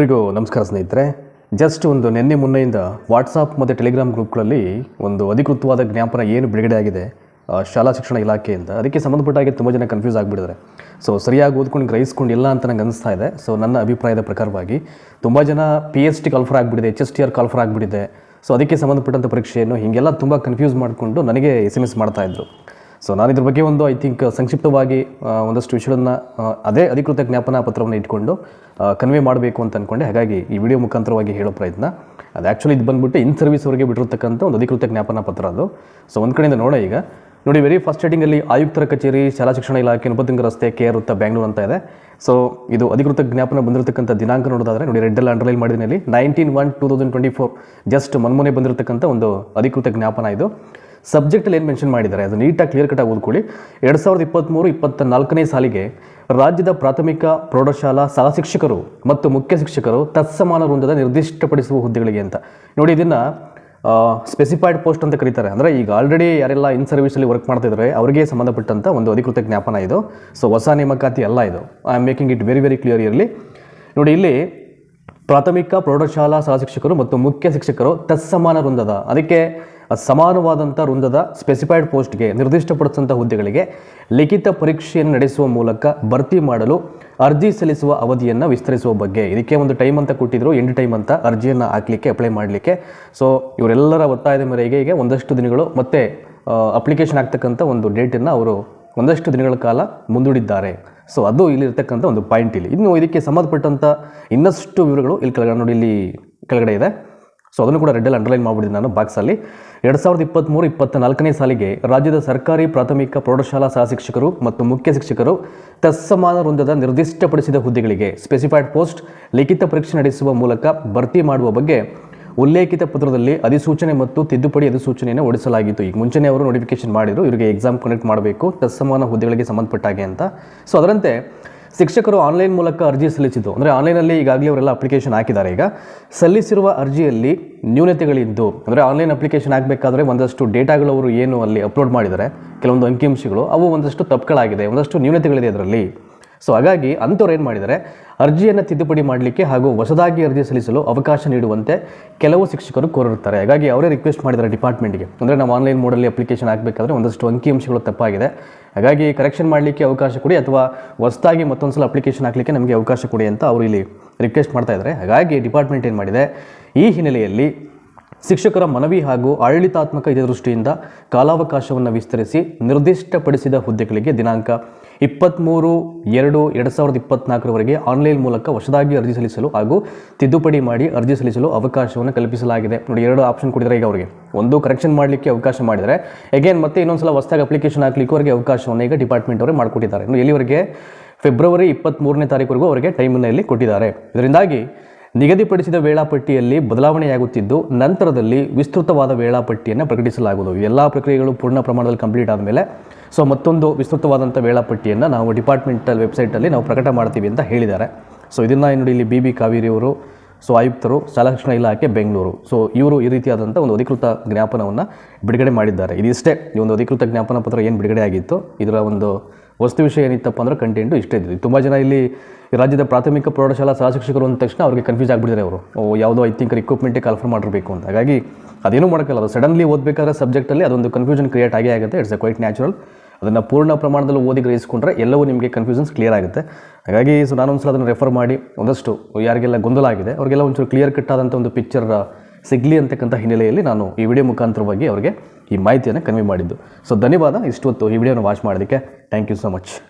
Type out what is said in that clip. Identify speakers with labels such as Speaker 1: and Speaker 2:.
Speaker 1: ಎಲ್ರಿಗೂ ನಮಸ್ಕಾರ ಸ್ನೇಹಿತರೆ. ಜಸ್ಟ್ ಒಂದು ನಿನ್ನೆ ಮುನ್ನೆಯಿಂದ ವಾಟ್ಸಾಪ್ ಮತ್ತು ಟೆಲಿಗ್ರಾಮ್ ಗ್ರೂಪ್ಗಳಲ್ಲಿ ಒಂದು ಅಧಿಕೃತವಾದ ಜ್ಞಾಪನ ಏನು ಬಿಡುಗಡೆ ಆಗಿದೆ ಶಾಲಾ ಶಿಕ್ಷಣ ಇಲಾಖೆಯಿಂದ ಅದಕ್ಕೆ ಸಂಬಂಧಪಟ್ಟ ಹಾಗೆ ತುಂಬ ಜನ ಕನ್ಫ್ಯೂಸ್ ಆಗಿಬಿಟ್ಟಿದ್ದಾರೆ. ಸೊ ಸರಿಯಾಗಿ ಓದ್ಕೊಂಡು ಗ್ರಹಿಸ್ಕೊಂಡಿಲ್ಲ ಅಂತ ನಂಗೆ ಅನಿಸ್ತಾ ಇದೆ. ಸೊ ನನ್ನ ಅಭಿಪ್ರಾಯದ ಪ್ರಕಾರವಾಗಿ ತುಂಬ ಜನ P H T call for ಆಗಿಬಿಟ್ಟಿದೆ H S T R call for ಆಗಿಬಿಟ್ಟಿದೆ. ಸೊ ಅದಕ್ಕೆ ಸಂಬಂಧಪಟ್ಟಂಥ ಪರೀಕ್ಷೆಯನ್ನು ಹೀಗೆಲ್ಲ ತುಂಬ ಕನ್ಫ್ಯೂಸ್ ಮಾಡಿಕೊಂಡು ನನಗೆ ಎಸ್ ಎಂ ಎಸ್ ಮಾಡ್ತಾಯಿದ್ರು ಸೊ ನಾನು ಇದ್ರ ಬಗ್ಗೆ ಒಂದು ಐ ಥಿಂಕ್ ಸಂಕ್ಷಿಪ್ತವಾಗಿ ಒಂದಷ್ಟು ವಿಷಯಗಳನ್ನ ಅದೇ ಅಧಿಕೃತ ಜ್ಞಾಪನಾ ಪತ್ರವನ್ನು ಇಟ್ಕೊಂಡು ಕನ್ವೆ ಮಾಡಬೇಕು ಅಂತ ಅಂದ್ಕೊಂಡೆ ಹಾಗಾಗಿ ಈ ವಿಡಿಯೋ ಮುಖಾಂತರವಾಗಿ ಹೇಳೋ ಪ್ರಯತ್ನ. ಅದು ಆ್ಯಕ್ಚುಲಿ ಇದು ಬಂದ್ಬಿಟ್ಟು ಇನ್ ಸರ್ವಿಸ್ ಅವರಿಗೆ ಬಿಟ್ಟಿರ್ತಕ್ಕಂಥ ಒಂದು ಅಧಿಕೃತ ಜ್ಞಾಪನಾ ಪತ್ರ ಅದು. ಸೊ ಒಂದು ಕಡೆಯಿಂದ ನೋಡೋ ಈಗ. ನೋಡಿ ವೆರಿ ಫಸ್ಟ್ ಸ್ಟಾರ್ಟಿಂಗಲ್ಲಿ ಆಯುಕ್ತರ ಕಚೇರಿ, ಶಾಲಾ ಶಿಕ್ಷಣ ಇಲಾಖೆ, ನುಪತಿಂಗ ರಸ್ತೆ, ಕೆ ಆರ್ ವೃತ್ತ, ಬ್ಯಾಂಗ್ಳೂರು ಅಂತ ಇದೆ. ಸೊ ಇದು ಅಧಿಕೃತ ಜ್ಞಾಪನ ಬಂದಿರತಕ್ಕಂಥ ದಿನಾಂಕ ನೋಡೋದಾದರೆ, ನೋಡಿ ರೆಡ್ಡಲ್ಲಿ ಅಂಡರ್ಲೈನ್ ಮಾಡಿದ್ದೀನಿ ಇಲ್ಲಿ nineteen one two thousand twenty four just ಮೊನ್ಮೊನೆ ಬಂದಿರತಕ್ಕಂಥ ಒಂದು ಅಧಿಕೃತ ಜ್ಞಾಪನ ಇದು. ಸಬ್ಜೆಕ್ಟಲ್ಲಿ ಏನು ಮೆನ್ಷನ್ ಮಾಡಿದ್ದಾರೆ? ಅದು ನೀಟಾಗಿ ಕ್ಲಿಯರ್ ಕಟ್ಟಾಗಿ ಓದ್ಕೊಳ್ಳಿ. ಎರಡು ಸಾವಿರದ ಇಪ್ಪತ್ತ್ಮೂರು ಇಪ್ಪತ್ತ ನಾಲ್ಕನೇ ಸಾಲಿಗೆ ರಾಜ್ಯದ ಪ್ರಾಥಮಿಕ ಪ್ರೌಢಶಾಲಾ ಸಹ ಶಿಕ್ಷಕರು ಮತ್ತು ಮುಖ್ಯ ಶಿಕ್ಷಕರು ತತ್ಸಮಾನ ವೃಂದದ ನಿರ್ದಿಷ್ಟಪಡಿಸುವ ಹುದ್ದೆಗಳಿಗೆ ಅಂತ. ನೋಡಿ, ಇದನ್ನು ಸ್ಪೆಸಿಫೈಡ್ ಪೋಸ್ಟ್ ಅಂತ ಕರೀತಾರೆ. ಅಂದರೆ ಈಗ ಆಲ್ರೆಡಿ ಯಾರೆಲ್ಲ ಇನ್ ಸರ್ವಿಸಲ್ಲಿ ವರ್ಕ್ ಮಾಡ್ತಾ ಇದ್ದಾರೆ ಅವರಿಗೆ ಸಂಬಂಧಪಟ್ಟಂಥ ಒಂದು ಅಧಿಕೃತ ಜ್ಞಾಪನ ಇದು. ಸೊ ಹೊಸ ನೇಮಕಾತಿ ಅಲ್ಲ ಇದು. I am making it very very clear ಇರಲಿ ನೋಡಿ, ಇಲ್ಲಿ ಪ್ರಾಥಮಿಕ ಪ್ರೌಢಶಾಲಾ ಸಹ ಶಿಕ್ಷಕರು ಮತ್ತು ಮುಖ್ಯ ಶಿಕ್ಷಕರು ತತ್ಸಮಾನ ವೃಂದದ. ಅದಕ್ಕೆ ಸಮಾನವಾದಂಥ ವೃಂದದ ಸ್ಪೆಸಿಫೈಡ್ ಪೋಸ್ಟ್ಗೆ ನಿರ್ದಿಷ್ಟಪಡಿಸಿದಂಥ ಹುದ್ದೆಗಳಿಗೆ ಲಿಖಿತ ಪರೀಕ್ಷೆಯನ್ನು ನಡೆಸುವ ಮೂಲಕ ಭರ್ತಿ ಮಾಡಲು ಅರ್ಜಿ ಸಲ್ಲಿಸುವ ಅವಧಿಯನ್ನು ವಿಸ್ತರಿಸುವ ಬಗ್ಗೆ. ಇದಕ್ಕೆ ಒಂದು ಟೈಮ್ ಅಂತ ಕೊಟ್ಟಿದ್ರು, ಎಂಟು ಟೈಮ್ ಅಂತ ಅರ್ಜಿಯನ್ನು ಹಾಕಲಿಕ್ಕೆ ಅಪ್ಲೈ ಮಾಡಲಿಕ್ಕೆ. ಸೊ ಇವರೆಲ್ಲರ ಒತ್ತಾಯದ ಮೇರೆಗೆ ಈಗ ಒಂದಷ್ಟು ದಿನಗಳು ಮತ್ತೆ ಅಪ್ಲಿಕೇಶನ್ ಆಗ್ತಕ್ಕಂಥ ಒಂದು ಡೇಟನ್ನು ಅವರು ಒಂದಷ್ಟು ದಿನಗಳ ಕಾಲ ಮುಂದೂಡಿದ್ದಾರೆ. ಸೊ ಅದು ಇಲ್ಲಿರ್ತಕ್ಕಂಥ ಒಂದು ಪಾಯಿಂಟ್ ಇಲ್ಲಿ. ಇನ್ನು ಇದಕ್ಕೆ ಸಂಬಂಧಪಟ್ಟಂಥ ಇನ್ನಷ್ಟು ವಿವರಗಳು ಇಲ್ಲಿ ಕೆಳಗಡೆ, ನೋಡಿ ಇಲ್ಲಿ ಕೆಳಗಡೆ ಇದೆ. ಸೊ ಅದನ್ನು ಕೂಡ ರೆಡ್ಡಲ್ಲಿ ಅಂಡರ್ಲೈನ್ ಮಾಡಿಬಿಟ್ಟಿದ್ದೆ ನಾನು ಬಾಕ್ಸಲ್ಲಿ ಎರಡು ಸಾವಿರದ ಇಪ್ಪತ್ತ್ಮೂರು ಇಪ್ಪತ್ತ ನಾಲ್ಕನೇ ಸಾಲಿಗೆ ರಾಜ್ಯದ ಸರ್ಕಾರಿ ಪ್ರಾಥಮಿಕ ಪ್ರೌಢಶಾಲಾ ಸಹ ಶಿಕ್ಷಕರು ಮತ್ತು ಮುಖ್ಯ ಶಿಕ್ಷಕರು ತತ್ಸಮಾನ ವೃಂದದ ನಿರ್ದಿಷ್ಟಪಡಿಸಿದ ಹುದ್ದೆಗಳಿಗೆ ಸ್ಪೆಸಿಫೈಡ್ ಪೋಸ್ಟ್ ಲಿಖಿತ ಪರೀಕ್ಷೆ ನಡೆಸುವ ಮೂಲಕ ಭರ್ತಿ ಮಾಡುವ ಬಗ್ಗೆ ಉಲ್ಲೇಖಿತ ಪತ್ರದಲ್ಲಿ ಅಧಿಸೂಚನೆ ಮತ್ತು ತಿದ್ದುಪಡಿ ಅಧಿಸೂಚನೆಯನ್ನು ಹೊಡಿಸಲಾಗಿತ್ತು ಈಗ ಮುಂಚೆನೇ ಅವರು ನೋಟಿಫಿಕೇಶನ್ ಮಾಡಿದರು, ಇವರಿಗೆ ಎಕ್ಸಾಮ್ ಕಂಡಕ್ಟ್ ಮಾಡಬೇಕು, ತತ್ಸಮಾನ ಹುದ್ದೆಗಳಿಗೆ ಸಂಬಂಧಪಟ್ಟಾಗೆ ಅಂತ. ಸೊ ಅದರಂತೆ ಶಿಕ್ಷಕರು ಆನ್ಲೈನ್ ಮೂಲಕ ಅರ್ಜಿ ಸಲ್ಲಿಸಿದ್ದು. ಅಂದರೆ ಆನ್ಲೈನಲ್ಲಿ ಈಗಾಗಲೇ ಅವರೆಲ್ಲ ಅಪ್ಲಿಕೇಶನ್ ಹಾಕಿದ್ದಾರೆ. ಈಗ ಸಲ್ಲಿಸಿರುವ ಅರ್ಜಿಯಲ್ಲಿ ನ್ಯೂನತೆಗಳಿದ್ದು, ಅಂದರೆ ಆನ್ಲೈನ್ ಅಪ್ಲಿಕೇಶನ್ ಹಾಕಬೇಕಾದ್ರೆ ಒಂದಷ್ಟು ಡೇಟಾಗಳು ಅವರು ಏನು ಅಲ್ಲಿ ಅಪ್ಲೋಡ್ ಮಾಡಿದ್ದಾರೆ, ಕೆಲವೊಂದು ಅಂಕಿಅಂಶಗಳು ಅವು ಒಂದಷ್ಟು ತಪ್ಪುಗಳಾಗಿದೆ, ಒಂದಷ್ಟು ನ್ಯೂನತೆಗಳಿದೆ ಅದರಲ್ಲಿ. ಸೊ ಹಾಗಾಗಿ ಅಂಥವ್ರು ಏನು ಮಾಡಿದ್ದಾರೆ, ಅರ್ಜಿಯನ್ನು ತಿದ್ದುಪಡಿ ಮಾಡಲಿಕ್ಕೆ ಹಾಗೂ ಹೊಸದಾಗಿ ಅರ್ಜಿ ಸಲ್ಲಿಸಲು ಅವಕಾಶ ನೀಡುವಂತೆ ಕೆಲವು ಶಿಕ್ಷಕರು ಕೋರಿರ್ತಾರೆ ಹಾಗಾಗಿ ಅವರೇ ರಿಕ್ವೆಸ್ಟ್ ಮಾಡಿದ್ದಾರೆ ಡಿಪಾರ್ಟ್ಮೆಂಟ್ಗೆ ಅಂದರೆ ನಾವು ಆನ್ಲೈನ್ ಮೋಡಲ್ಲಿ ಅಪ್ಲಿಕೇಶನ್ ಹಾಕಬೇಕಾದ್ರೆ ಒಂದಷ್ಟು ಅಂಕಿಅಂಶಗಳು ತಪ್ಪಾಗಿದೆ. ಹಾಗಾಗಿ ಕರೆಕ್ಷನ್ ಮಾಡಲಿಕ್ಕೆ ಅವಕಾಶ ಕೊಡಿ ಅಥವಾ ಹೊಸದಾಗಿ ಮತ್ತೊಂದು ಸಲ ಅಪ್ಲಿಕೇಶನ್ ಹಾಕಲಿಕ್ಕೆ ನಮಗೆ ಅವಕಾಶ ಕೊಡಿ ಅಂತ ಅವರು ಇಲ್ಲಿ ರಿಕ್ವೆಸ್ಟ್ ಮಾಡ್ತಾ ಇದ್ದಾರೆ. ಹಾಗಾಗಿ ಡಿಪಾರ್ಟ್ಮೆಂಟ್ ಏನು ಮಾಡಿದೆ? ಈ ಹಿನ್ನೆಲೆಯಲ್ಲಿ ಶಿಕ್ಷಕರ ಮನವಿ ಹಾಗೂ ಆಡಳಿತಾತ್ಮಕ ಹಿತದೃಷ್ಟಿಯಿಂದ ಕಾಲಾವಕಾಶವನ್ನು ವಿಸ್ತರಿಸಿ ನಿರ್ದಿಷ್ಟಪಡಿಸಿದ ಹುದ್ದೆಗಳಿಗೆ ದಿನಾಂಕ ಇಪ್ಪತ್ತ್ಮೂರು ಎರಡು ಎರಡು ಸಾವಿರದ ಇಪ್ಪತ್ನಾಲ್ಕರವರೆಗೆ ಆನ್ಲೈನ್ ಮೂಲಕ ಹೊಸದಾಗಿ ಅರ್ಜಿ ಸಲ್ಲಿಸಲು ಹಾಗೂ ತಿದ್ದುಪಡಿ ಮಾಡಿ ಅರ್ಜಿ ಸಲ್ಲಿಸಲು ಅವಕಾಶವನ್ನು ಕಲ್ಪಿಸಲಾಗಿದೆ. ನೋಡಿ, ಎರಡು ಆಪ್ಷನ್ ಕೊಡಿದರೆ ಈಗ ಅವರಿಗೆ. ಒಂದು, ಕರೆಕ್ಷನ್ ಮಾಡಲಿಕ್ಕೆ ಅವಕಾಶ ಮಾಡಿದರೆ. ಅಗೇನ್ ಮತ್ತೆ ಇನ್ನೊಂದ್ಸಲ ಹೊಸದಾಗಿ ಅಪ್ಲಿಕೇಶನ್ ಹಾಕ್ಲಿಕ್ಕೆ ಅವರಿಗೆ ಅವಕಾಶವನ್ನು ಈಗ ಡಿಪಾರ್ಟ್ಮೆಂಟ್ ಅವರೇ ಮಾಡಿಕೊಟ್ಟಿದ್ದಾರೆ. ಇನ್ನು ಎಲ್ಲಿವರೆಗೆ? ಫೆಬ್ರವರಿ ಇಪ್ಪತ್ತ್ಮೂರನೇ ತಾರೀಕುವರೆಗೂ ಅವರಿಗೆ ಟೈಮನ್ನು ಇಲ್ಲಿ ಕೊಟ್ಟಿದ್ದಾರೆ. ಇದರಿಂದಾಗಿ ನಿಗದಿಪಡಿಸಿದ ವೇಳಾಪಟ್ಟಿಯಲ್ಲಿ ಬದಲಾವಣೆಯಾಗುತ್ತಿದ್ದು, ನಂತರದಲ್ಲಿ ವಿಸ್ತೃತವಾದ ವೇಳಾಪಟ್ಟಿಯನ್ನು ಪ್ರಕಟಿಸಲಾಗುವುದು. ಎಲ್ಲ ಪ್ರಕ್ರಿಯೆಗಳು ಪೂರ್ಣ ಪ್ರಮಾಣದಲ್ಲಿ ಕಂಪ್ಲೀಟ್ ಆದಮೇಲೆ, ಸೊ ಮತ್ತೊಂದು ವಿಸ್ತೃತವಾದಂಥ ವೇಳಾಪಟ್ಟಿಯನ್ನು ನಾವು ಡಿಪಾರ್ಟ್ಮೆಂಟಲ್ ವೆಬ್ಸೈಟಲ್ಲಿ ನಾವು ಪ್ರಕಟ ಮಾಡ್ತೀವಿ ಅಂತ ಹೇಳಿದ್ದಾರೆ. ಸೊ ಇದನ್ನು ನೋಡಿ ಇಲ್ಲಿ ಬಿ ಬಿ ಕಾವೇರಿಯವರು ಸೊ ಆಯುಕ್ತರು ಶಾಲಾ ಶಿಕ್ಷಣ ಇಲಾಖೆ, ಬೆಂಗಳೂರು. ಸೊ ಇವರು ಈ ರೀತಿಯಾದಂಥ ಒಂದು ಅಧಿಕೃತ ಜ್ಞಾಪನವನ್ನು ಬಿಡುಗಡೆ ಮಾಡಿದ್ದಾರೆ. ಇದಿಷ್ಟೇ, ಈ ಒಂದು ಅಧಿಕೃತ ಜ್ಞಾಪನ ಪತ್ರ ಏನು ಬಿಡುಗಡೆ ಆಗಿತ್ತು? ಇದರ ಒಂದು ವಸ್ತು ವಿಷಯ ಏನಿತ್ತಪ್ಪ ಅಂದರೆ ಕಂಟೆಂಟು ಇಷ್ಟೇ ಇದ್ದಿದ್ದು. ತುಂಬ ಜನ ಇಲ್ಲಿ ರಾಜ್ಯದ ಪ್ರಾಥಮಿಕ ಪ್ರೌಢಶಾಲಾ ಸಹ ಶಿಕ್ಷಕರು ಅಂದ ತಕ್ಷಣ ಅವ್ರಿಗೆ ಕನ್ಫ್ಯೂಸ್ ಆಗಿಬಿಟ್ಟಿದ್ದಾರೆ ಅವರು. ಓ, ಯಾವುದೋ ಐ ಥಿಂಕ್ ಇಕ್ವಿಪ್ಮೆಂಟಿಗೆ ಕಾಲ್ಫರ್ ಮಾಡಿರಬೇಕು ಅಂತ. ಹಾಗಾಗಿ ಅದೇನು ಮಾಡೋಕ್ಕಲ್ಲ. ಅದು ಸಡನ್ಲಿ ಓದಬೇಕಾದ್ರೆ ಸಬ್ಜೆಕ್ಟಲ್ಲಿ ಅದೊಂದು ಕನ್ಫ್ಯೂಷನ್ ಕ್ರಿಯೇಟ್ ಆಗೇ ಆಗುತ್ತೆ. ಇಟ್ಸ್ ಅ ಕ್ವೈಟ್ ನ್ಯಾಚುರಲ್ ಅದನ್ನು ಪೂರ್ಣ ಪ್ರಮಾಣದಲ್ಲಿ ಓದಿ ಗ್ರಹಿಸ್ಕೊಂಡ್ರೆ ಎಲ್ಲವೂ ನಿಮಗೆ ಕನ್ಫ್ಯೂಷನ್ಸ್ ಕ್ಲಿಯರ್ ಆಗುತ್ತೆ. ಹಾಗಾಗಿ ಸೊ ನಾನೊಂದ್ಸಲ ಅದನ್ನು ರೆಫರ್ ಮಾಡಿ ಒಂದಷ್ಟು ಯಾರಿಗೆಲ್ಲ ಗೊಂದಲ ಆಗಿದೆ, ಅವರಿಗೆಲ್ಲ ಒಂಚೂರು ಕ್ಲಿಯರ್ ಕಟ್ ಆದಂಥ ಒಂದು ಪಿಕ್ಚರ್ ಸಿಗಲಿ ಅಂತಕ್ಕಂಥ ಹಿನ್ನೆಲೆಯಲ್ಲಿ ನಾನು ಈ ವಿಡಿಯೋ ಮುಖಾಂತರವಾಗಿ ಅವರಿಗೆ ಈ ಮಾಹಿತಿಯನ್ನು ಕನ್ವೆ ಮಾಡಿದ್ದು. ಸೊ ಧನ್ಯವಾದ. ಇಷ್ಟೊತ್ತು ಈ ವಿಡಿಯೋನ ವಾಚ್ ಮಾಡೋದಕ್ಕೆ Thank you so much.